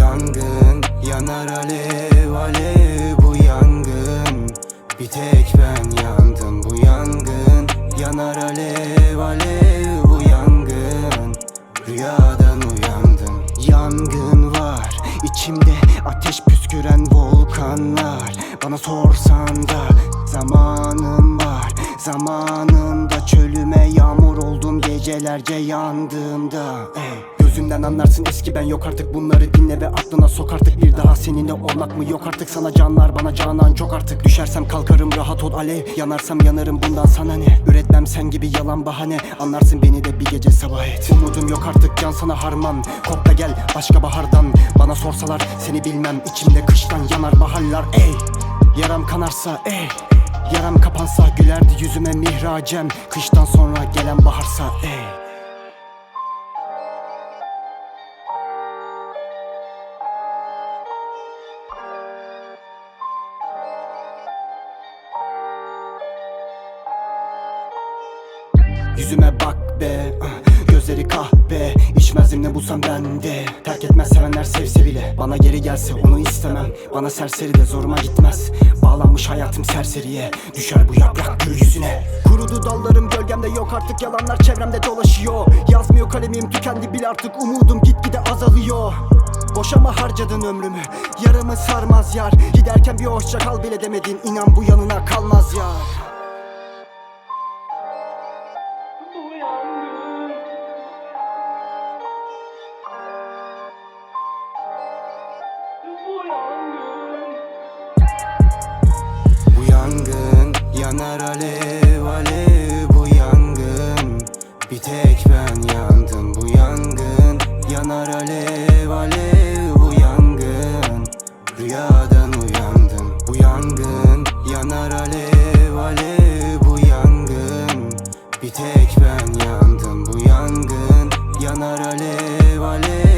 yangın Yanar alev alev bu yangın. Bir tek ben yandım bu yangın. Yanar alev alev bu yangın. Rüyadan uyandım Yangın var. İçimde ateş püsküren volkanlar. Bana sorsan da zamanım var. Zamanında çölüme yağmur oldum gecelerce yandığımda. Ey. Gözümden anlarsın eski ben yok artık bunları dinle ve aklına sok artık Bir daha seninle olmak mı yok artık sana canlar bana canan çok artık Düşersem kalkarım rahat ol alev Yanarsam yanarım bundan sana ne? Üretmem sen gibi yalan bahane Anlarsın beni de bir gece sabah et. Umudum yok artık can sana harman Kop da gel başka bahardan. Bana sorsalar seni bilmem içimde kıştan yanar baharlar. Ey Yaram kanarsa ey Yaram kapansa gülerdi yüzüme mihracem. Kıştan sonra gelen baharsa ey Yüzüme bak be. Ah, Gözleri kahve İçmezdim ne bulsam bende Terk etmez sevenler sevse bile. Bana geri gelse onu istemem. Bana serseri de zoruma gitmez. Bağlanmış hayatım serseriye. Düşer bu yaprak gül yüzüne. Kurudu dallarım gölgemde yok artık. Yalanlar çevremde dolaşıyor. Yazmıyor kalemim tükendi bil artık. Umudum gitgide azalıyor. Boşama harcadın ömrümü. Yaramı sarmaz yar. Giderken bir hoşça kal bile demedin. İnan bu yanına kalmaz yar Bu yangın yanar alev alev bu yangın. Bir tek ben yandım. Bu yangın Yanar alev alev bu yangın. Rüyadan uyandım. Bu yangın Yanar alev alev bu yangın. Bir tek ben yandım. Bu yangın Yanar alev alev